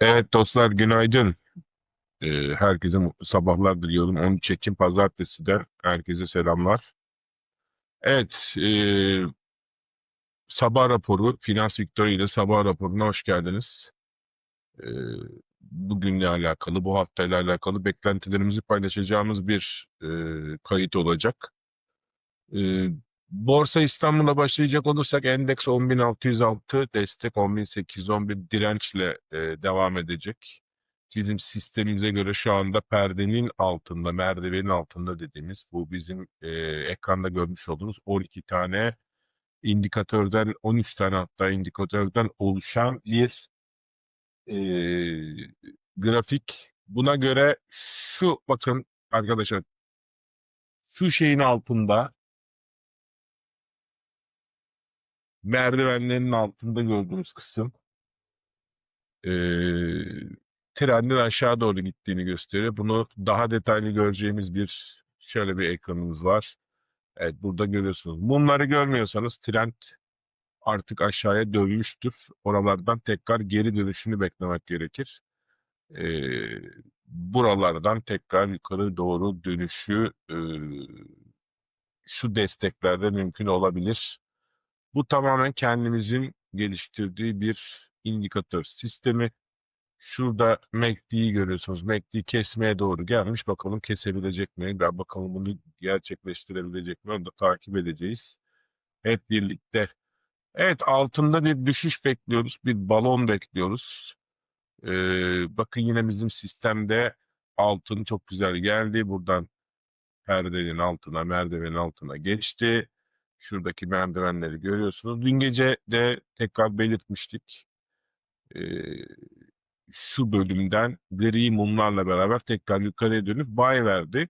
Evet dostlar günaydın. Ee, herkese sabahlar diliyorum. 13 Ekim Pazartesi de herkese selamlar. Evet, e, sabah raporu, Finans Victory ile sabah raporuna hoş geldiniz. Ee, bugünle alakalı, bu haftayla alakalı beklentilerimizi paylaşacağımız bir e, kayıt olacak. Ee, Borsa İstanbul'a başlayacak olursak endeks 10.606, destek 10.811 dirençle e, devam edecek. Bizim sistemimize göre şu anda perdenin altında, merdivenin altında dediğimiz bu bizim e, ekranda görmüş olduğunuz 12 tane indikatörden, 13 tane hatta indikatörden oluşan bir e, grafik. Buna göre şu bakın arkadaşlar şu şeyin altında merdivenlerin altında gördüğünüz kısım e, trendin aşağı doğru gittiğini gösteriyor. Bunu daha detaylı göreceğimiz bir şöyle bir ekranımız var. Evet burada görüyorsunuz. Mumları görmüyorsanız trend artık aşağıya dönmüştür. Oralardan tekrar geri dönüşünü beklemek gerekir. E, buralardan tekrar yukarı doğru dönüşü e, şu desteklerde mümkün olabilir. Bu tamamen kendimizin geliştirdiği bir indikatör sistemi. Şurada MACD'yi görüyorsunuz. MACD kesmeye doğru gelmiş. Bakalım kesebilecek mi? Ben bakalım bunu gerçekleştirebilecek mi? Onu da takip edeceğiz. Hep birlikte. Evet altında bir düşüş bekliyoruz. Bir balon bekliyoruz. Ee, bakın yine bizim sistemde altın çok güzel geldi. Buradan perdenin altına, merdivenin altına geçti. Şuradaki merdivenleri görüyorsunuz. Dün gece de tekrar belirtmiştik. Ee, şu bölümden gri mumlarla beraber tekrar yukarıya dönüp buy verdi.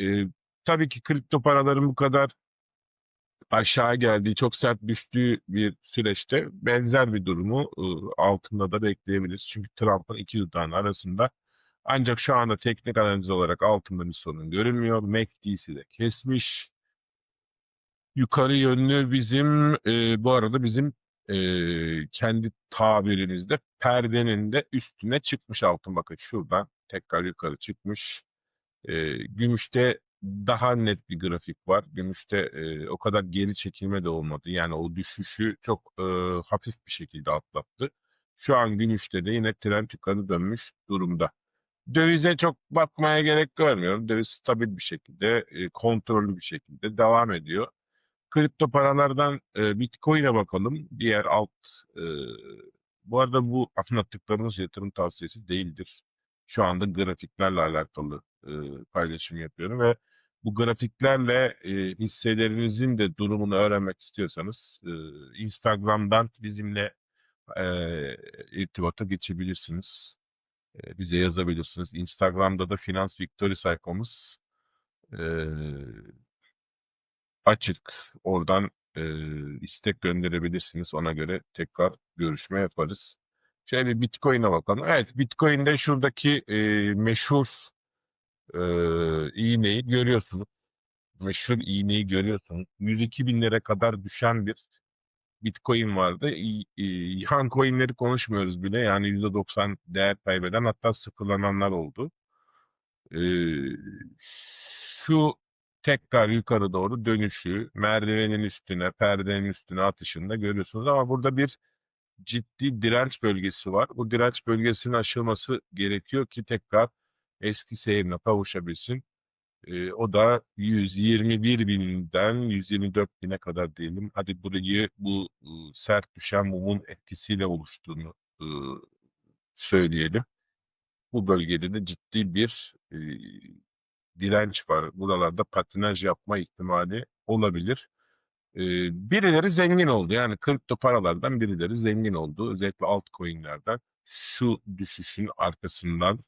Ee, tabii ki kripto paraların bu kadar aşağı geldiği, çok sert düştüğü bir süreçte benzer bir durumu e, altında da bekleyebiliriz. Çünkü Trump'ın iki dudağının arasında ancak şu anda teknik analiz olarak altında bir sorun görünmüyor. MACD'si de kesmiş. Yukarı yönlü bizim e, bu arada bizim e, kendi tabirimizde perdenin de üstüne çıkmış altın bakın şuradan tekrar yukarı çıkmış. E, gümüşte daha net bir grafik var. Gümüşte e, o kadar geri çekilme de olmadı. Yani o düşüşü çok e, hafif bir şekilde atlattı. Şu an gümüşte de yine trend yukarı dönmüş durumda. Dövize çok bakmaya gerek görmüyorum. Döviz stabil bir şekilde, e, kontrollü bir şekilde devam ediyor. Kripto paralardan e, Bitcoin'e bakalım. Diğer alt e, bu arada bu anlattıklarımız yatırım tavsiyesi değildir. Şu anda grafiklerle alakalı e, paylaşım yapıyorum ve bu grafiklerle e, hisselerinizin de durumunu öğrenmek istiyorsanız e, Instagram'dan bizimle e, irtibata geçebilirsiniz. E, bize yazabilirsiniz. Instagram'da da Finans Victory sayfamız e, açık. Oradan e, istek gönderebilirsiniz. Ona göre tekrar görüşme yaparız. Şöyle Bitcoin'e bakalım. Evet, Bitcoin'de şuradaki e, meşhur e, iğneyi görüyorsunuz. Meşhur iğneyi görüyorsunuz. 102 binlere kadar düşen bir Bitcoin vardı. E, coin'leri konuşmuyoruz bile. Yani %90 değer kaybeden hatta sıfırlananlar oldu. E, şu tekrar yukarı doğru dönüşü merdivenin üstüne, perdenin üstüne atışında görüyorsunuz ama burada bir ciddi direnç bölgesi var. Bu direnç bölgesinin aşılması gerekiyor ki tekrar eski seyrine kavuşabilsin. Ee, o da 121 binden 124 bine kadar diyelim. Hadi burayı bu e, sert düşen mumun etkisiyle oluştuğunu e, söyleyelim. Bu bölgede de ciddi bir e, direnç var. Buralarda patinaj yapma ihtimali olabilir. Ee, birileri zengin oldu. Yani kripto paralardan birileri zengin oldu. Özellikle altcoin'lerden. Şu düşüşün arkasından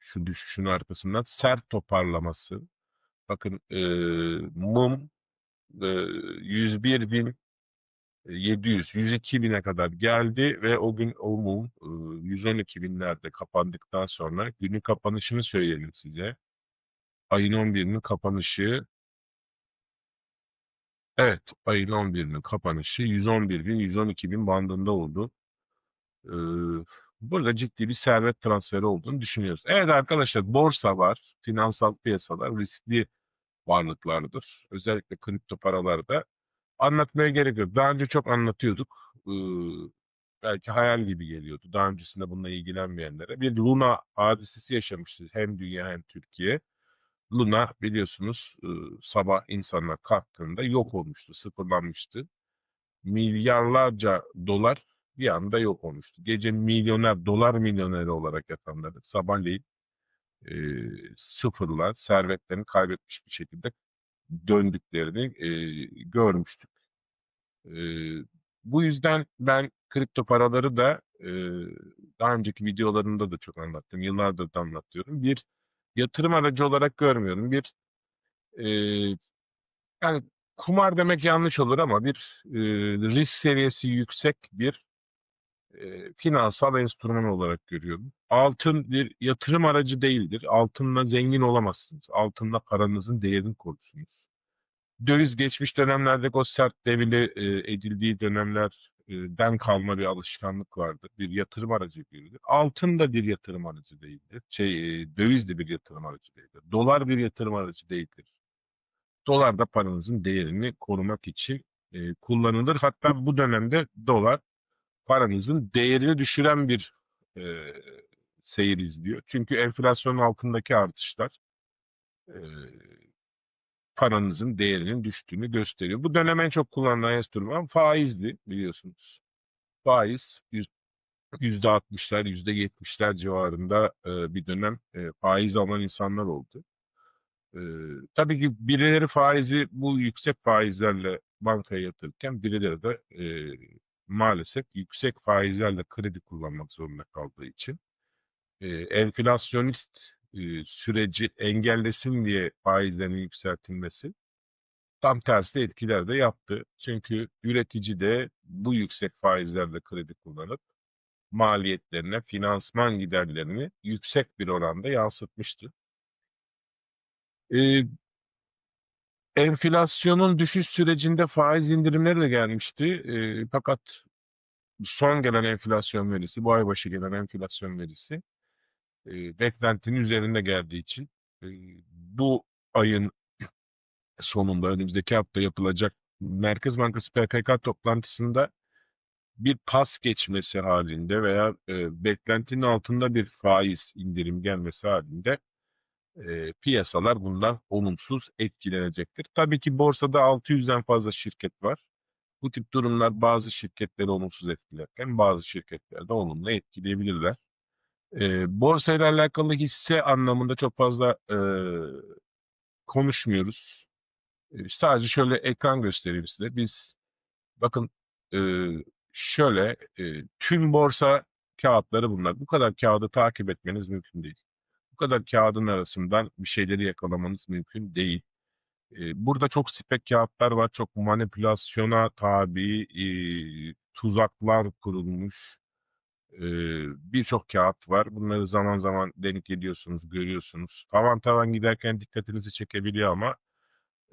şu düşüşün arkasından sert toparlaması. Bakın e, mum e, 101 bin 700, 102 bine kadar geldi ve o gün o mum e, 112 binlerde kapandıktan sonra günün kapanışını söyleyelim size. Ayın 11'inin kapanışı Evet, ayın 11'inin kapanışı 111 bin, 112 bin bandında oldu. Ee, Burada ciddi bir servet transferi olduğunu düşünüyoruz. Evet arkadaşlar borsa var, finansal piyasalar riskli varlıklardır. Özellikle kripto paralarda anlatmaya gerek yok. Daha önce çok anlatıyorduk. Ee, belki hayal gibi geliyordu. Daha öncesinde bununla ilgilenmeyenlere. Bir Luna hadisesi yaşamıştı hem dünya hem Türkiye. Luna biliyorsunuz sabah insanlar kalktığında yok olmuştu, sıfırlanmıştı. Milyarlarca dolar bir anda yok olmuştu. Gece milyoner, dolar milyoneri olarak yatanları sabahleyin e, sıfırla servetlerini kaybetmiş bir şekilde döndüklerini e, görmüştük. E, bu yüzden ben kripto paraları da e, daha önceki videolarımda da çok anlattım. Yıllardır da anlatıyorum. Bir yatırım aracı olarak görmüyorum. Bir e, yani kumar demek yanlış olur ama bir e, risk seviyesi yüksek bir e, finansal enstrüman olarak görüyorum. Altın bir yatırım aracı değildir. Altınla zengin olamazsınız. Altınla paranızın değerini korursunuz. Döviz geçmiş dönemlerdeki o sert devili e, edildiği dönemlerden kalma bir alışkanlık vardı. Bir yatırım aracı gibidir. Altın da bir yatırım aracı değildir. Şey, döviz de bir yatırım aracı değildir. Dolar bir yatırım aracı değildir. Dolar da paranızın değerini korumak için e, kullanılır. Hatta bu dönemde dolar paranızın değerini düşüren bir e, seyir izliyor. Çünkü enflasyonun altındaki artışlar e, paranızın değerinin düştüğünü gösteriyor. Bu dönem en çok kullanılan enstrüman faizdi biliyorsunuz. Faiz yüz- %60'lar, %70'ler civarında e, bir dönem e, faiz alan insanlar oldu. E, tabii ki birileri faizi bu yüksek faizlerle bankaya yatırırken birileri de maalesef yüksek faizlerle kredi kullanmak zorunda kaldığı için enflasyonist süreci engellesin diye faizlerin yükseltilmesi tam tersi etkiler de yaptı. Çünkü üretici de bu yüksek faizlerle kredi kullanıp maliyetlerine, finansman giderlerini yüksek bir oranda yansıtmıştı. E, enflasyonun düşüş sürecinde faiz indirimleri de gelmişti. E, fakat son gelen enflasyon verisi, bu ay başı gelen enflasyon verisi e, beklentinin üzerinde geldiği için e, bu ayın sonunda önümüzdeki hafta yapılacak Merkez Bankası PPK toplantısında bir pas geçmesi halinde veya e, beklentinin altında bir faiz indirim gelmesi halinde e, piyasalar bundan olumsuz etkilenecektir. Tabii ki borsada 600'den fazla şirket var. Bu tip durumlar bazı şirketleri olumsuz etkilerken bazı şirketleri de olumlu etkileyebilirler. E, borsa alakalı hisse anlamında çok fazla e, konuşmuyoruz. E, sadece şöyle ekran göstereyim size. Biz bakın e, şöyle e, tüm borsa kağıtları bunlar. Bu kadar kağıdı takip etmeniz mümkün değil. Bu kadar kağıdın arasından bir şeyleri yakalamanız mümkün değil. E, burada çok spek kağıtlar var. Çok manipülasyona tabi e, tuzaklar kurulmuş birçok kağıt var. Bunları zaman zaman denk ediyorsunuz, görüyorsunuz. Tavan tavan giderken dikkatinizi çekebiliyor ama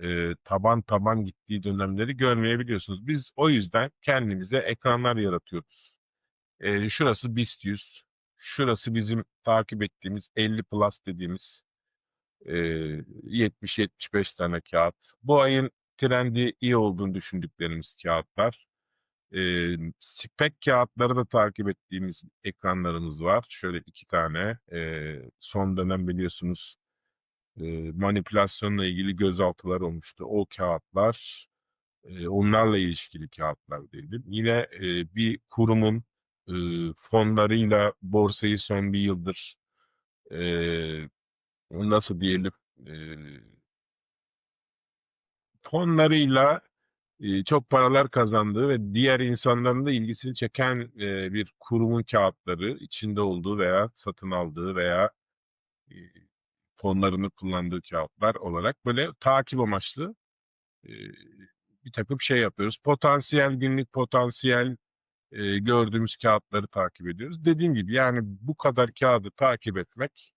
e, taban taban gittiği dönemleri görmeyebiliyorsunuz. Biz o yüzden kendimize ekranlar yaratıyoruz. E, şurası BIST 100, şurası bizim takip ettiğimiz 50 plus dediğimiz e, 70-75 tane kağıt. Bu ayın trendi iyi olduğunu düşündüklerimiz kağıtlar. E, spek kağıtları da takip ettiğimiz ekranlarımız var. Şöyle iki tane. E, son dönem biliyorsunuz e, manipülasyonla ilgili gözaltılar olmuştu. O kağıtlar, e, onlarla ilişkili kağıtlar diyelim. Yine e, bir kurumun e, fonlarıyla borsayı son bir yıldır e, nasıl diyelim e, fonlarıyla çok paralar kazandığı ve diğer insanların da ilgisini çeken bir kurumun kağıtları içinde olduğu veya satın aldığı veya e, fonlarını kullandığı kağıtlar olarak böyle takip amaçlı bir takım şey yapıyoruz. Potansiyel günlük potansiyel gördüğümüz kağıtları takip ediyoruz. Dediğim gibi yani bu kadar kağıdı takip etmek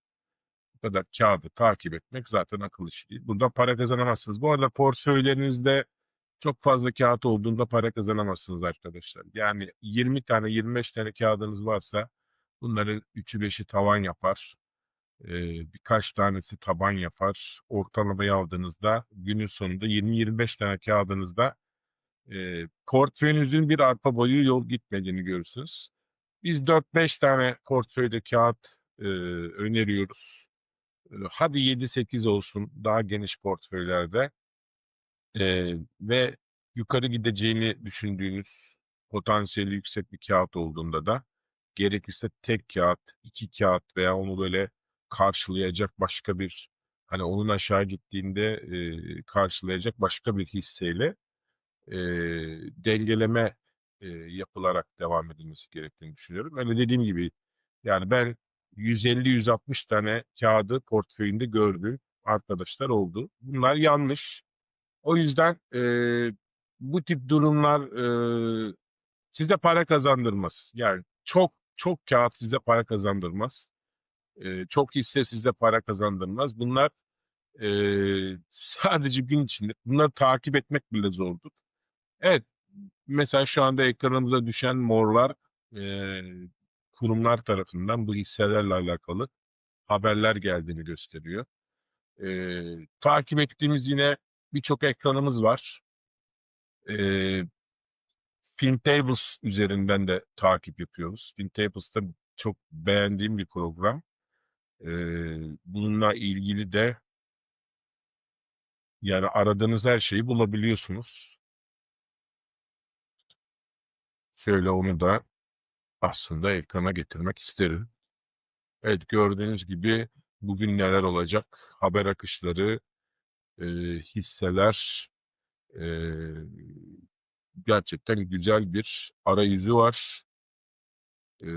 bu kadar kağıdı takip etmek zaten akıl işi değil. Bundan para kazanamazsınız. Bu arada portföylerinizde çok fazla kağıt olduğunda para kazanamazsınız arkadaşlar. Yani 20 tane 25 tane kağıdınız varsa Bunların üçü beşi tavan yapar. Birkaç tanesi taban yapar. Ortalamayı aldığınızda günün sonunda 20-25 tane kağıdınızda portföyünüzün bir arpa boyu yol gitmediğini görürsünüz. Biz 4-5 tane portföyde kağıt öneriyoruz. Hadi 7-8 olsun daha geniş portföylerde. E, ve yukarı gideceğini düşündüğünüz potansiyeli yüksek bir kağıt olduğunda da gerekirse tek kağıt, iki kağıt veya onu böyle karşılayacak başka bir hani onun aşağı gittiğinde e, karşılayacak başka bir hisseyle e, dengeleme e, yapılarak devam edilmesi gerektiğini düşünüyorum. Öyle dediğim gibi yani ben 150-160 tane kağıdı portföyünde gördüğüm arkadaşlar oldu. Bunlar yanlış. O yüzden e, bu tip durumlar e, size para kazandırmaz. Yani çok çok kağıt size para kazandırmaz. E, çok hisse size para kazandırmaz. Bunlar e, sadece gün içinde. Bunları takip etmek bile zordur. Evet, mesela şu anda ekranımıza düşen morlar e, kurumlar tarafından bu hisselerle alakalı haberler geldiğini gösteriyor. E, takip ettiğimiz yine birçok ekranımız var. E, FinTables üzerinden de takip yapıyoruz. FinTables da çok beğendiğim bir program. E, bununla ilgili de yani aradığınız her şeyi bulabiliyorsunuz. Şöyle onu da aslında ekrana getirmek isterim. Evet gördüğünüz gibi bugün neler olacak? Haber akışları, e, hisseler, e, gerçekten güzel bir arayüzü var. E,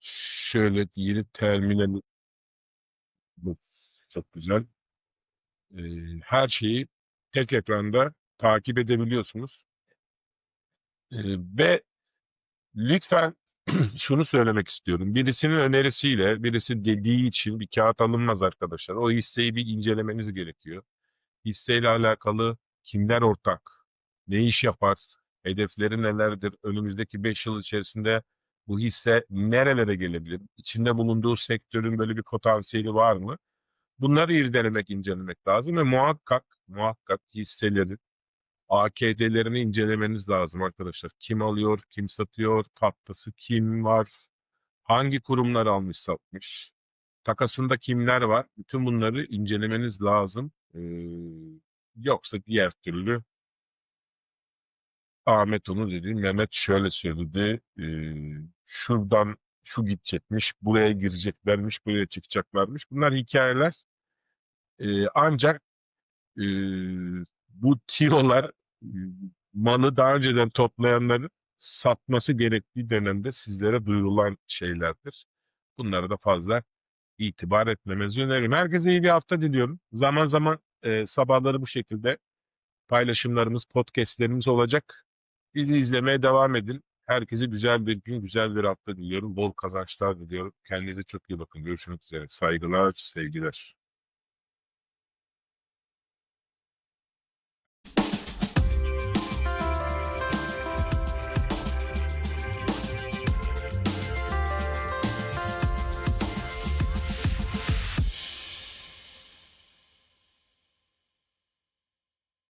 şöyle yeni terminal çok güzel. E, her şeyi tek ekranda takip edebiliyorsunuz. E, ve lütfen şunu söylemek istiyorum. Birisinin önerisiyle, birisi dediği için bir kağıt alınmaz arkadaşlar. O hisseyi bir incelemeniz gerekiyor. Hisseyle alakalı kimler ortak, ne iş yapar, hedefleri nelerdir, önümüzdeki 5 yıl içerisinde bu hisse nerelere gelebilir, içinde bulunduğu sektörün böyle bir potansiyeli var mı? Bunları irdelemek, incelemek lazım ve muhakkak, muhakkak hisselerin AKD'lerini incelemeniz lazım arkadaşlar. Kim alıyor, kim satıyor, tatlısı kim var, hangi kurumlar almış satmış, takasında kimler var, bütün bunları incelemeniz lazım. Ee, yoksa diğer türlü Ahmet onu dedi, Mehmet şöyle söyledi, ee, şuradan şu gidecekmiş, buraya gireceklermiş, buraya çıkacaklarmış. Bunlar hikayeler. Ee, ancak ee, bu tiyolar e, malı daha önceden toplayanların satması gerektiği dönemde sizlere duyurulan şeylerdir. Bunlara da fazla itibar etmemenizi öneririm. Herkese iyi bir hafta diliyorum. Zaman zaman e, sabahları bu şekilde paylaşımlarımız, podcastlerimiz olacak. Bizi izlemeye devam edin. Herkese güzel bir gün, güzel bir hafta diliyorum. Bol kazançlar diliyorum. Kendinize çok iyi bakın. Görüşmek üzere. Saygılar, sevgiler.